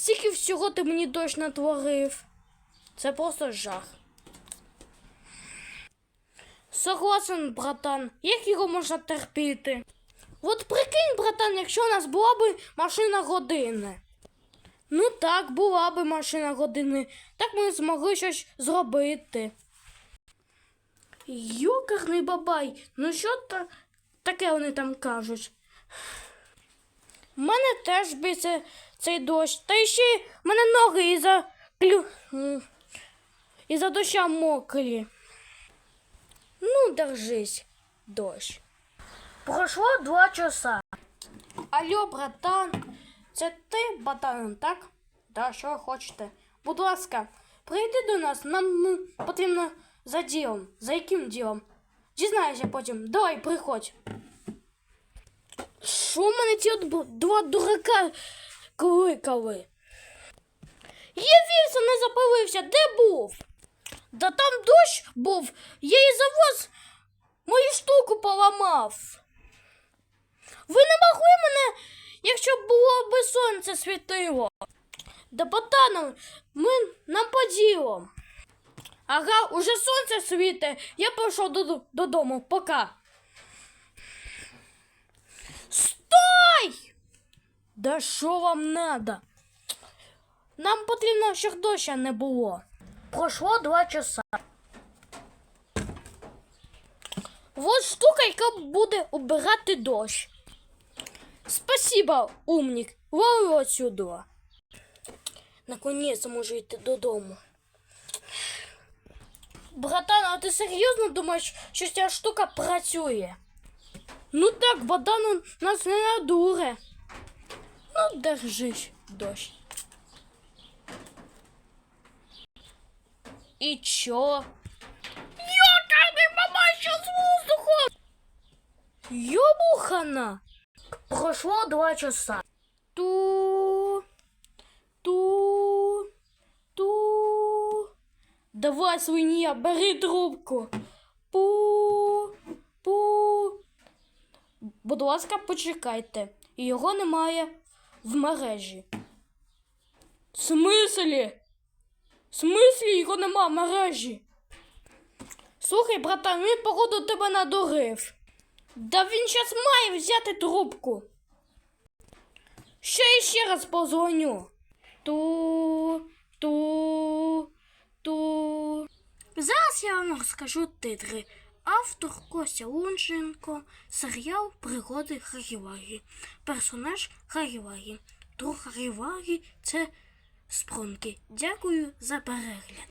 Стільки всього ти мені дощ натворив. Це просто жах. Согласен, братан, як його можна терпіти? От прикинь, братан, якщо у нас була би машина години. Ну так, була би машина години. Так ми змогли щось зробити. Йокарний бабай, ну що та... таке вони там кажуть? У мене теж биться цей дощ. Та ще й в мене ноги із-за клю... м, із-за доща мокрі. Ну, держись, дощ. Пройшло два часа. Алло, братан, це ти, братан, так? Да, що ви хочете? Будь ласка, прийди до нас, нам ну, потрібно за ділом. За яким ділом? Дізнайся потім. Давай, приходь. Що в мене ці от бу- два дурака кликали? Явився, не запалився, де був? Да там дощ був, я і завоз мою штуку поламав. Ви не могли мене, якщо було би сонце світило. Да ботаном, ми нам по. Ага, уже сонце світе. Я пішов додому. Пока. Да що вам надо? Нам потрібно, щоб доща не було. Пройшло два часа. Вот штука, яка буде убирати дощ. Спасибо, умник. Лови отсюда. Наконец-то можу йти додому. Братан, а ти серйозно думаєш, що ця штука працює? Ну так, братан нас не надуре. Ну, держись, дощ. І чо? Йокарний мама, що з воздухом? Йобухана. Прошло два часа. Ту, ту, ту. Давай, свинья, бери трубку. Пу, пу. Будь ласка, почекайте. Його немає в мережі. В смислі? В смислі його нема в мережі? Слухай, братан, він походу тебе надурив. Да він щас має взяти трубку. Ще і ще раз позвоню. Ту, ту, ту. Зараз я вам розкажу титри. Автор Костя Лунченко, серіал Пригоди Харівагі. Персонаж Харівагі. Друг Харівагі це Спронки. Дякую за перегляд.